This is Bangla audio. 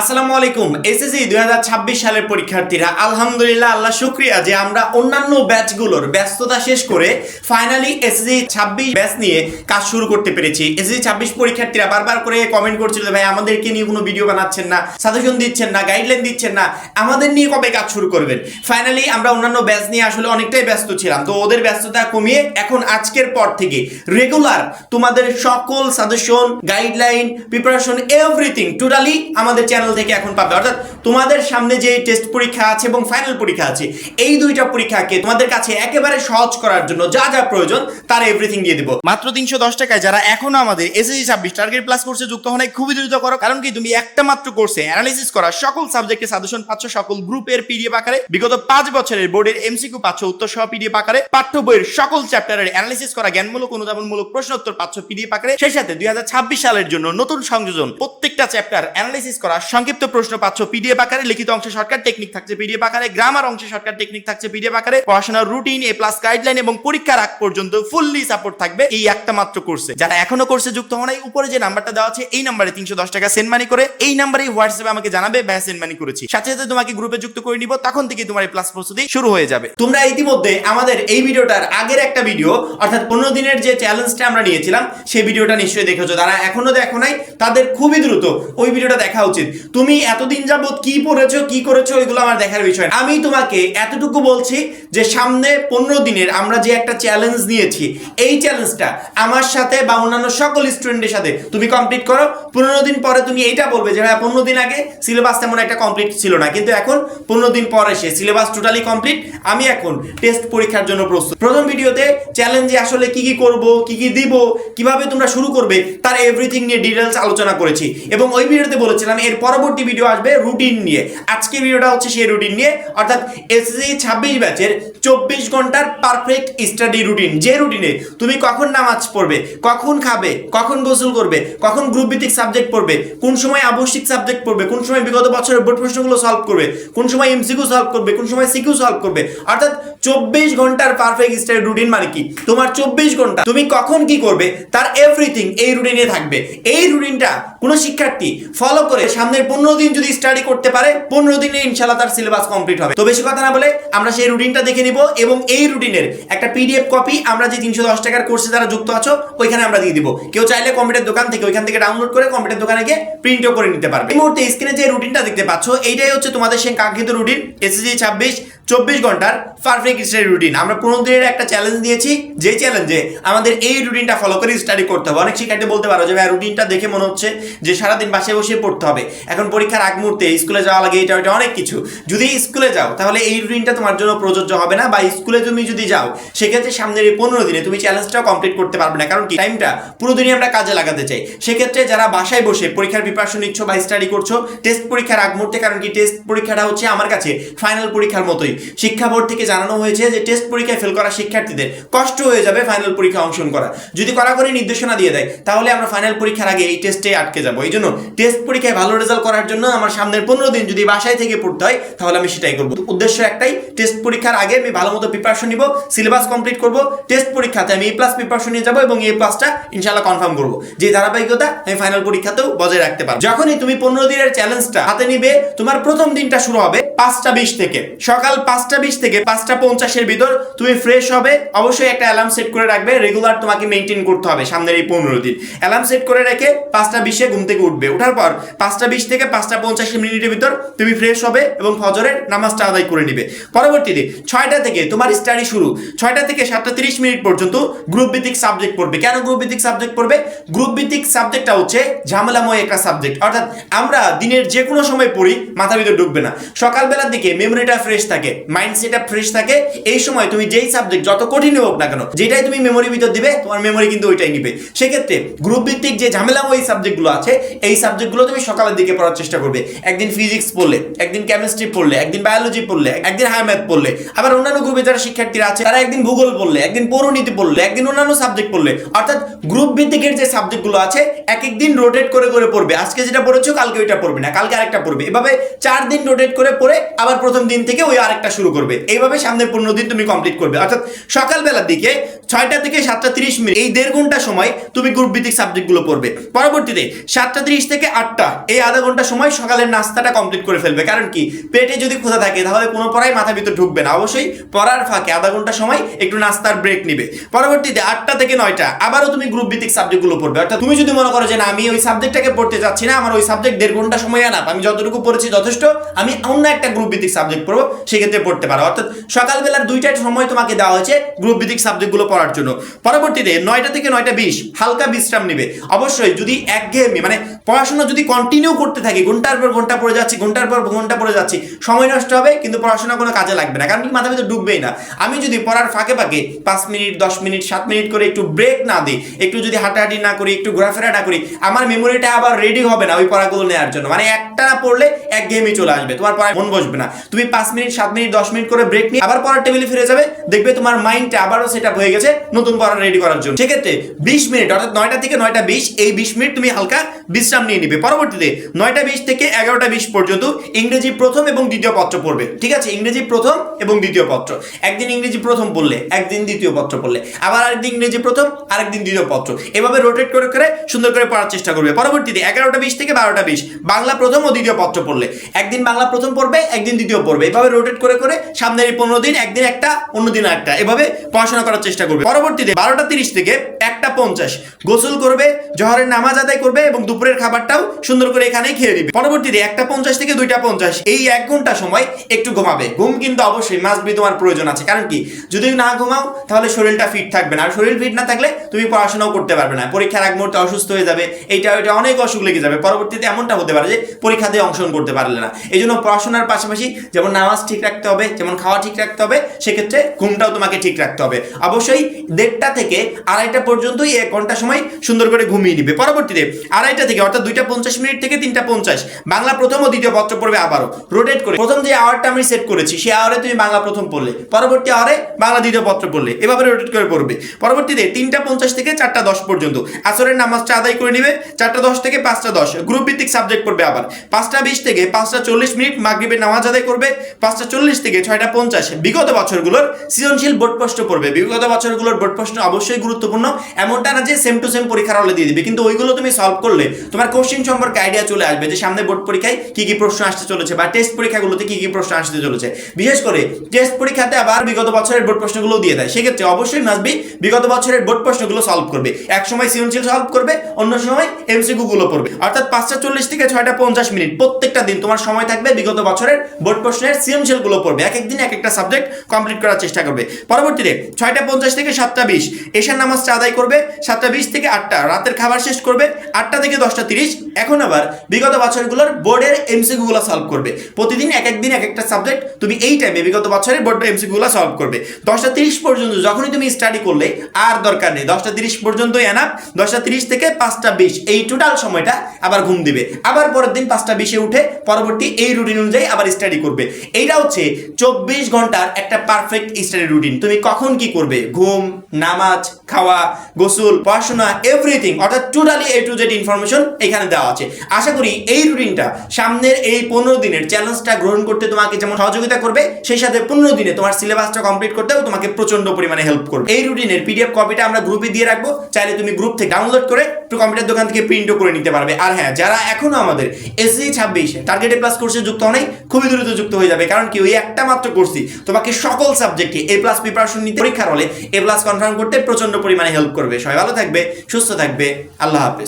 আসসালামু আলাইকুম এসএসসি দুই হাজার ছাব্বিশ সালের পরীক্ষার্থীরা, আলহামদুলিল্লাহ, আল্লাহ শুক্রিয়া যে আমরা অন্যান্য ব্যাচগুলোর ব্যস্ততা শেষ করে ফাইনালি এসএসসি ছাব্বিশ ব্যাচ নিয়ে কাজ শুরু করতে পেরেছি। এসএসসি ছাব্বিশ পরীক্ষার্থীরা বারবার করে কমেন্ট করছিল ভাই, আমাদেরকে নিয়ে কোনো ভিডিও বানাচ্ছেন না সাজেশন দিচ্ছেন না গাইডলাইন দিচ্ছেন না, আমাদের নিয়ে কবে কাজ শুরু করবেন? ফাইনালি আমরা অন্যান্য ব্যাচ নিয়ে আসলে অনেকটাই ব্যস্ত ছিলাম। তো ওদের ব্যস্ততা কমিয়ে এখন আজকের পর থেকে রেগুলার তোমাদের সকল suggestion guideline preparation everything totally আমাদের চ্যানেল থেকে এখন পাবে। অর্থাৎ তোমাদের সামনে যে টেস্ট পরীক্ষা আছে এবং ফাইনাল পরীক্ষা আছে, এই দুইটা পরীক্ষাকে তোমাদের কাছে একেবারে সহজ করার জন্য যা যা প্রয়োজন, তার এভরিথিং দিয়ে দিব। মাত্র তিনশো দশ টাকায় যারা এখনও আমাদের এসএসসি ছাব্বিশ টার্গেট প্লাস কোর্সে যুক্ত হন খুবই দ্রুত করো, কারণ কি তুমি একটা মাত্র কোর্সে অ্যানালিসিস করা সকল সাবজেক্টের সাজেশন পাচ্ছ সকল গ্রুপের পিডিএফ আকারে। বিগত পাঁচ বছরের বোর্ডের এমসিকিউ পাচ্ছ উত্তর সহ পিডিএফ আকারে। পাঠ্য বইয়ের সকল চ্যাপ্টারের অ্যানালিসিস করা জ্ঞানমূলক, অনুধাবনমূলক প্রশ্ন উত্তর পাচ্ছ পিডিএফ আকারে। সেই সাথে দুই হাজার ছাব্বিশ সালের জন্য নতুন সংযোজন প্রত্যেকটা চ্যাপ্টার অ্যানালিসিস করা সংক্ষিপ্ত প্রশ্ন পাচ্ছ। পিডিএফ আকারে লিখিত অংশে শর্টকাট টেকনিক থাকছে। পিডিএফ আকারে গ্রামার অংশে শর্টকাট টেকনিক থাকছে। পিডিএফ আকারে পড়াশোনার রুটিন এ প্লাস গাইডলাইন এবং পরীক্ষার আগ পর্যন্ত ফুললি সাপোর্ট থাকবে এই একটা মাত্র কোর্সে যারা এখনও কোর্সে যুক্ত হন নাই, উপরে যে নাম্বারটা দেওয়া আছে, এই নাম্বারে তিনশো দশ টাকা সেন্ড মানি করে, এই নাম্বারে হোয়াটসঅ্যাপে আমাকে জানাবে, ব্যাস সেন্ড মানি করেছি। সাথে সাথে তোমাকে গ্রুপে যুক্ত করে নিব, তখন থেকে তোমার এই প্লাস প্রস্তুতি শুরু হয়ে যাবে। তোমরা ইতিমধ্যে আমাদের এই ভিডিওটার আগের একটা ভিডিও অর্থাৎ পনেরো দিনের যে চ্যালেঞ্জটা আমরা নিয়েছিলাম, সেই ভিডিওটা নিশ্চয়ই দেখেছ। যারা এখনও দেখো নাই, তাদের খুবই দ্রুত ওই ভিডিওটা দেখা উচিত। তুমি এতদিন যাবত কি পড়েছো, কি করেছ ওইগুলো আমার দেখার বিষয় আমি তোমাকে এতটুকু বলছি যে সামনে পনেরো দিনের আমরা যে একটা চ্যালেঞ্জ নিয়েছি, এই চ্যালেঞ্জটা আমার সাথে বা অন্যান্য সকল স্টুডেন্টের সাথে তুমি কমপ্লিট করো। পনেরো দিন পরে তুমি এইটা বলবে যে হ্যাঁ পনেরো দিন আগে সিলেবাস তেমন একটা কমপ্লিট ছিল না। কিন্তু এখন পনেরো দিন পর এসে সিলেবাস টোটালি কমপ্লিট আমি এখন টেস্ট পরীক্ষার জন্য প্রস্তুত। প্রথম ভিডিওতে চ্যালেঞ্জে আসলে কি কি করব, কি কি দিব, কীভাবে তোমরা শুরু করবে, তার এভরিথিং নিয়ে ডিটেলস আলোচনা করেছি। এবং ওই ভিডিওতে বলেছিলাম এর পরবর্তী ভিডিও আসবে রুটিন নিয়ে। আজকের ভিডিওটা হচ্ছে সেই রুটিন নিয়ে। অর্থাৎ এসএসসি ছাব্বিশ ব্যাচের চব্বিশ ঘণ্টার পারফেক্ট স্টাডি রুটিন যে রুটিনে তুমি কখন নামাজ পড়বে, কখন খাবে, কখন গোসল করবে, কখন গ্রুপ ভিত্তিক সাবজেক্ট পড়বে, কোন সময় আবশ্যিক সাবজেক্ট পড়বে, কোন সময় বিগত বছরের বোর্ড প্রশ্নগুলো সলভ করবে, কোন সময় এমসিকিউ সলভ করবে, কোন সময় সিকিউ সলভ করবে। অর্থাৎ চব্বিশ ঘণ্টার পারফেক্ট স্টাডি রুটিন মানে কি? তোমার চব্বিশ ঘণ্টা তুমি কখন কি করবে, তার এভরিথিং এই রুটিনে থাকবে। এই রুটিনটা কোনো শিক্ষার্থী ফলো করে সামনের পনেরো দিন যদি স্টাডি করতে পারে, পনেরো দিনে ইনশাল্লাহ তার সিলেবাস কমপ্লিট হবে। তো বেশি কথা না বলে আমরা সেই রুটিনটা দেখে নিব এবং এই রুটিনের একটা পিডিএফ কপি আমরা যে তিনশো দশ টাকার কোর্সে যারা যুক্ত আছো, ওইখানে আমরা দিয়ে দিব। কেউ চাইলে কম্পিউটার দোকান থেকে ওইখান থেকে ডাউনলোড করে কম্পিউটার দোকানে গিয়ে প্রিন্টও করে নিতে পারবে। এই মুহূর্তে স্ক্রিনে যে রুটিনটা দেখতে পাচ্ছ, এইটাই হচ্ছে তোমাদের সেই কাঙ্ক্ষিত রুটিন এসএসসি ছাব্বিশ, চব্বিশ ঘণ্টার পারফেক্ট স্টাডি রুটিন আমরা পনেরো দিনের একটা চ্যালেঞ্জ দিয়েছি, যে চ্যালেঞ্জে আমাদের এই রুটিনটা ফলো করে স্টাডি করতে হবে। অনেক শিক্ষার্থী বলতে পারো যে, ভাই রুটিনটা দেখে মনে হচ্ছে যে সারাদিন বাসায় বসে পড়তে হবে। এখন পরীক্ষার আগ মুহূর্তে স্কুলে যাওয়া লাগে, এটা ওটা অনেক কিছু। যদি স্কুলে যাও, তাহলে এই রুটিনটা তোমার জন্য প্রযোজ্য হবে না, বা স্কুলে তুমি যদি যাও, সেক্ষেত্রে সামনের এই পনেরো দিনে তুমি চ্যালেঞ্জটাও কমপ্লিট করতে পারবে না, কারণ কি? টাইমটা পুরো দিনই আমরা কাজে লাগাতে চাই। সেক্ষেত্রে যারা বাসায় বসে পরীক্ষার প্রিপারেশন নিচ্ছ বা স্টাডি করছ টেস্ট পরীক্ষার আগ মুহূর্তে, কারণ কি? টেস্ট পরীক্ষাটা হচ্ছে আমার কাছে ফাইনাল পরীক্ষার মতোই। শিক্ষা বোর্ড থেকে জানানো হয়েছে যে টেস্ট পরীক্ষায় ফেল করা শিক্ষার্থীদের কষ্ট হয়ে যাবে ফাইনাল পরীক্ষা অংশগ্রহণ করা যদি কড়াকড়ি নির্দেশনা দিয়ে দেয়, তাহলে আমরা ফাইনাল পরীক্ষার আগে এই টেস্টে আটকে যাব। এই জন্য টেস্ট পরীক্ষায় ভালো রেজাল্ট করার জন্য আমার সামনের পনেরো দিন যদি বাসায় থেকে পড়তে হয়, তাহলে আমি সেটাই করব। উদ্দেশ্য একটাই টেস্ট পরীক্ষার আগে আমি ভালো মতো প্রিপারেশন নিব সিলেবাস কমপ্লিট করব টেস্ট পরীক্ষাতে আমি এ প্লাস প্রিপারেশন নিয়ে যাব এবং এ প্লাসটা ইনশাল্লাহ কনফার্ম করব। যে ধারাবাহিকতা আমি ফাইনাল পরীক্ষাতেও বজায় রাখতে পারব। যখনই তুমি পনেরো দিনের চ্যালেঞ্জটা হাতে নিবে, তোমার প্রথম দিনটা শুরু হবে পাঁচটা বিশ থেকে। সকাল পাঁচটা বিশ থেকে পাঁচটা পঞ্চাশের ভিতর তুমি ফ্রেশ হবে, অবশ্যই একটা অ্যালার্ম সেট করে রাখবে রেগুলার তোমাকে মেনটেন করতে হবে সামনের এই পনেরো দিন। অ্যালার্ম সেট করে রেখে পাঁচটা বিশে ঘুম থেকে উঠবে। ওঠার পর পাঁচটা বিশ থেকে পাঁচটা পঞ্চাশ মিনিটের ভিতর তুমি ফ্রেশ হবে এবং ফজরের নামাজটা আদায় করে নিবে। পরবর্তীতে ছয়টা থেকে তোমার স্টাডি শুরু। ছয়টা থেকে সাতটা তিরিশ মিনিট পর্যন্ত গ্রুপ ভিত্তিক সাবজেক্ট পড়বে। কেন গ্রুপ ভিত্তিক সাবজেক্ট পড়বে? গ্রুপ ভিত্তিক সাবজেক্টটা হচ্ছে ঝামেলাময় একটা সাবজেক্ট অর্থাৎ আমরা দিনের যে কোনো সময় পড়ি মাথা ভিতরে ঢুকবে না। সকালবেলার দিকে মেমোরিটা ফ্রেশ থাকে মাইন্ড সেটআপ ফ্রেশ থাকে। এই সময় তুমি যেই সাবজেক্ট যত কঠিন হোক না কেন, যেটাই তুমি মেমোরির ভিতর দিবে, তোমার মেমোরি কিন্তু ওইটাই নিবে। সেক্ষেত্রে গ্রুপ ভিত্তিক যে ঝামেলাময় সাবজেক্টগুলো আছে, এই সাবজেক্টগুলো তুমি সকালের দিকে পড়ার চেষ্টা করবে। একদিন ফিজিক্স পড়লে, একদিন কেমিস্ট্রি পড়লে, একদিন বায়োলজি পড়লে, একদিন হায়ার ম্যাথ পড়লে, আবার অন্যান্য গ্রুপে যারা শিক্ষার্থীরা আছে, তারা একদিন ভূগোল পড়লে, একদিন পৌরনীতি পড়লে, একদিন অন্যান্য সাবজেক্ট পড়লে। অর্থাৎ গ্রুপ ভিত্তিকের যে সাবজেক্টগুলো আছে এক এক দিন রোটেট করে করে পড়বে। আজকে যেটা পড়েছো, কালকে ওইটা পড়বে না, কালকে আরেকটা পড়বে। এভাবে চার দিন রোটেট করে পড়ে, আবার প্রথম দিন থেকে ওই আরেকটা শুরু করবে। এইভাবে সামনের পনেরো দিন তুমি কমপ্লিট করবে। অর্থাৎ সকালবেলার দিকে ছয়টা থেকে সাতটা তিরিশ মিনিট, এই দেড় ঘণ্টা সময় তুমি গ্রুপ ভিত্তিক সাবজেক্টগুলো পড়বে। পরবর্তীতে সাতটা তিরিশ থেকে আটটা, এই আধা ঘণ্টা সময় সকালের নাস্তাটা কমপ্লিট করে ফেলবে। কারণ কি? পেটে যদি ক্ষুধা থাকে, তাহলে কোনো পড়াই মাথা ভিতর ঢুকবে না। অবশ্যই পড়ার ফাঁকে আধা ঘণ্টা সময় একটু নাস্তার ব্রেক নিবে। পরবর্তীতে আটটা থেকে নয়টা, আবারও তুমি গ্রুপ ভিত্তিক সাবজেক্টগুলো পড়বে। অর্থাৎ তুমি যদি মনে করো যে না, আমি ওই সাবজেক্টটাকে পড়তে যাচ্ছি না, আমার ওই সাবজেক্ট দেড় ঘণ্টা সময় আনা আমি যতটুকু পড়েছি যথেষ্ট, আমি অন্য একটা গ্রুপ ভিত্তিক সাবজেক্ট পড়ব, সেক্ষেত্রে পড়তে পারো। অর্থাৎ সকালবেলার দুইটার সময় তোমাকে দেওয়া হয়েছে গ্রুপ ভিত্তিক সাবজেক্টগুলো পড়ার জন্য। পরবর্তীতে নয়টা থেকে নয়টা বিশ, হালকা বিশ্রাম নিবে। অবশ্যই যদি একঘেয়েমি মানে পড়াশোনা যদি কন্টিনিউ করতে থাকি, ঘণ্টার পর ঘণ্টা পড়ে যাচ্ছি, ঘণ্টার পর ঘণ্টা পড়ে যাচ্ছি, সময় নষ্ট হবে, কিন্তু পড়াশোনা কোনো কাজে লাগবে না, কারণ কি মাথা ভিতরে ঢুকবেই না। আমি যদি পড়ার ফাঁকে ফাঁকে পাঁচ মিনিট, দশ মিনিট, সাত মিনিট করে একটু ব্রেক না দিই, একটু যদি হাঁটাহাঁটি না করি, একটু ঘোরাফেরা না করি, আমার মেমোরিটা আবার রেডি হবে না ওই পড়াগুলো নেওয়ার জন্য। মানে একটা না পড়লে এক গেমই চলে আসবে, তোমার পড়ায় মন বসবে না। তুমি পাঁচ মিনিট, সাত মিনিট, দশ মিনিট করে ব্রেক নিয়ে আবার পড়ার টেবিলে ফিরে যাবে, দেখবে তোমার মাইন্ডটা আবারও সেট হয়ে গেছে নতুন পড়া রেডি করার জন্য। সেক্ষেত্রে বিশ মিনিট, অর্থাৎ নয়টা থেকে নয়টা বিশ, এই বিশ মিনিট তুমি হালকা বিশ্রাম নিয়ে নিবে। পরবর্তীতে নয়টা বিশ থেকে এগারোটা বিশ পর্যন্ত ইংরেজি প্রথম এবং দ্বিতীয় পত্র পড়বে। ঠিক আছে? ইংরেজি প্রথম এবং দ্বিতীয় পত্র। একদিন ইংরেজি প্রথম পড়লে, একদিন দ্বিতীয় পত্র পড়লে। আবার আরেকদিন ইংরেজি প্রথম, আরেকদিন দ্বিতীয় পত্র। এভাবে রোটেট করে করে সুন্দর করে পড়ার চেষ্টা করবে। পরবর্তীতে এগারোটা বিশ থেকে বারোটা বিশ। বাংলা প্রথম ও দ্বিতীয় পত্র পড়লে। একদিন বাংলা প্রথম পড়বে, একদিন দ্বিতীয় পড়বে। এভাবে রোটেট করে করে সামনের পনেরো দিন, একদিন একটা অন্যদিন একটা এভাবে পড়াশোনা করার চেষ্টা করবে। পরবর্তীতে বারোটা তিরিশ থেকে একটা পঞ্চাশ। গোসল করবে, জহরের নামাজ আদায় করবে এবং দুপুরের খাবারটাও সুন্দর করে এখানেই খেয়ে দিবে পরবর্তীতে একটা পঞ্চাশ থেকে দুইটা পঞ্চাশ, এই এক ঘণ্টা সময় একটু ঘুমাবে। ঘুম কিন্তু অবশ্যই মাস্ট বি তোমার প্রয়োজন আছে। কারণ কি? যদি না ঘুমাও, তাহলে শরীরটা ফিট থাকবে না। আর শরীর ফিট না থাকলে তুমি পড়াশোনাও করতে পারবে না। পরীক্ষার এক মুহূর্তে অসুস্থ হয়ে যাবে। এইটা, ওইটা অনেক অসুখ লেগে যাবে। পরবর্তীতে এমনটা হতে পারে যে পরীক্ষাতে অংশগ্রহণ করতে পারলে না। এই জন্য পড়াশোনার পাশাপাশি যেমন নামাজ ঠিক রাখতে হবে, যেমন খাওয়া ঠিক রাখতে হবে, সেক্ষেত্রে ঘুমটাও তোমাকে ঠিক রাখতে হবে। অবশ্যই দেড়টা থেকে আড়াইটা পর্যন্তই এক ঘণ্টা সময় সুন্দর করে ঘুমিয়ে নিবে। পরবর্তীতে আড়াইটা থেকে, অর্থাৎ দুইটা পঞ্চাশ মিনিট থেকে তিনটা পঞ্চাশ। বাংলা প্রথম ও দ্বিতীয় পত্র পড়বে আবারও। রোটেট করে। প্রথম যে আওয়ারটা আমি সেট করেছি, সেই আওয়ারে তুমি বাংলা প্রথম পড়লে। পরবর্তী আওয়ারে বাংলা দ্বিতীয় পত্র পড়লে। এভাবে রোটেট করে পড়বে। পরবর্তীতে তিনটা পঞ্চাশ থেকে চারটা দশ পর্যন্ত। আসরের নামাজটা আদায় করে নিবে। চারটা দশ থেকে পাঁচটা দশ। গ্রুপ ভিত্তিক সাবজেক্ট পড়বে আবার। পাঁচটা বিশ থেকে পাঁচটা চল্লিশ মিনিট মাগরিবের নামাজ আদায় করবে। পাঁচটা চল্লিশ থেকে ছয়টা পঞ্চাশ। বিগত বছরগুলোর সৃজনশীল বোর্ড প্রশ্ন পড়বে। বিগত বছরগুলোর বোর্ড প্রশ্ন অবশ্যই গুরুত্বপূর্ণ। এমনটা না যে সেম টু সেম পরীক্ষার হলে দিয়ে দিবে। কিন্তু ওইগুলো তুমি সলভ করলে তোমার কোশ্চেন সম্পর্কে আইডিয়া চলে আসবে যে সামনে বোর্ড পরীক্ষায় কি কি প্রশ্ন আসতে চলেছে বা টেস্ট পরীক্ষাগুলোতে কি কি প্রশ্ন আসতে চলেছে। বিশেষ করে টেস্ট পরীক্ষাতে আবার বিগত বছরের বোর্ড প্রশ্নগুলো দিয়ে দেয়। সেক্ষেত্রে অবশ্যই মাসবি বিগত বছরের বোর্ড প্রশ্নগুলো সলভ করবে। এক সময় সৃজনশীল সলভ করবে অন্য সময় এমসিকিউ গুলো পড়বে। অর্থাৎ পাঁচটা চল্লিশ থেকে ছয়টা পঞ্চাশ মিনিট প্রত্যেকটা দিন তোমার সময় থাকবে বিগত বছরের বোর্ড প্রশ্নের সৃজনশীলগুলো পড়বে। এক একদিন এক একটা সাবজেক্ট কমপ্লিট করার চেষ্টা করবে। পরবর্তীতে ছয়টা পঞ্চাশ থেকে সাতটা বিশ এশার নামাজটা আদায় করবে, সাতটা বিশ থেকে আটটা রাতের খাবার শেষ করবে, আটটা থেকে দশটা তিরিশ। এখন আবার বিগত বছরগুলোর বোর্ডের এমসিকিউ গুলো সলভ করবে। প্রতিদিন এক একদিন এক একটা সাবজেক্ট তুমি এই টাইমে বিগত বছরের বোর্ডের এমসিকিউ গুলো সলভ করবে। দশটা তিরিশ পর্যন্ত যখনই তুমি স্টাডি করলে, আর দরকার নেই। দশটা তিরিশ পর্যন্তই এনাফ দশটা তিরিশ থেকে পাঁচটা বিশ। এই টোটাল সময়টা আবার ঘুম দিবে। আবার পরের দিন পাঁচটা বিশে উঠে পরবর্তী এই রুটিন অনুযায়ী আবার স্টাডি করবে। এইটা হচ্ছে চব্বিশ ঘণ্টার একটা পারফেক্ট স্টাডি রুটিন তুমি কখন কি করবে? ঘুম, নামাজ, খাওয়া, গোসল, পড়াশোনা এভরিথিং অর্থাৎ totally A to Z information এখানে দেওয়া আছে। আশা করি এই রুটিনটা সামনের এই পনেরো দিনের চ্যালেঞ্জটা গ্রহণ করতে তোমাকে যেমন সহযোগিতা করবে, সেই সাথে পনেরো দিনে তোমার সিলেবাসটা কমপ্লিট করতেও তোমাকে প্রচণ্ড পরিমাণে হেল্প করবে। এই রুটিনের পিডিএফ কপিটা আমরা গ্রুপে দিয়ে রাখব, চাইলে তুমি গ্রুপ থেকে ডাউনলোড করে কম্পিউটার দোকান থেকে প্রিন্টও করে নিতে পারবে। আর হ্যাঁ যারা এখনও আমাদের এসসি ছাব্বিশ টার্গেটে প্লাস কোর্সে যুক্ত হয় খুবই দ্রুত যুক্ত হয়ে যাবে, কারণ কি ওই একটা মাত্র কোর্সই তোমাকে সকল সাবজেক্টে এ প্লাস প্রিপারেশন নিতে পরীক্ষার হলে এ প্লাস কনফার্ম করতে প্রচণ্ড পরিমাণে হেল্প করবে। সবাই ভালো থাকবে, সুস্থ থাকবে, আল্লাহ হাফেজ।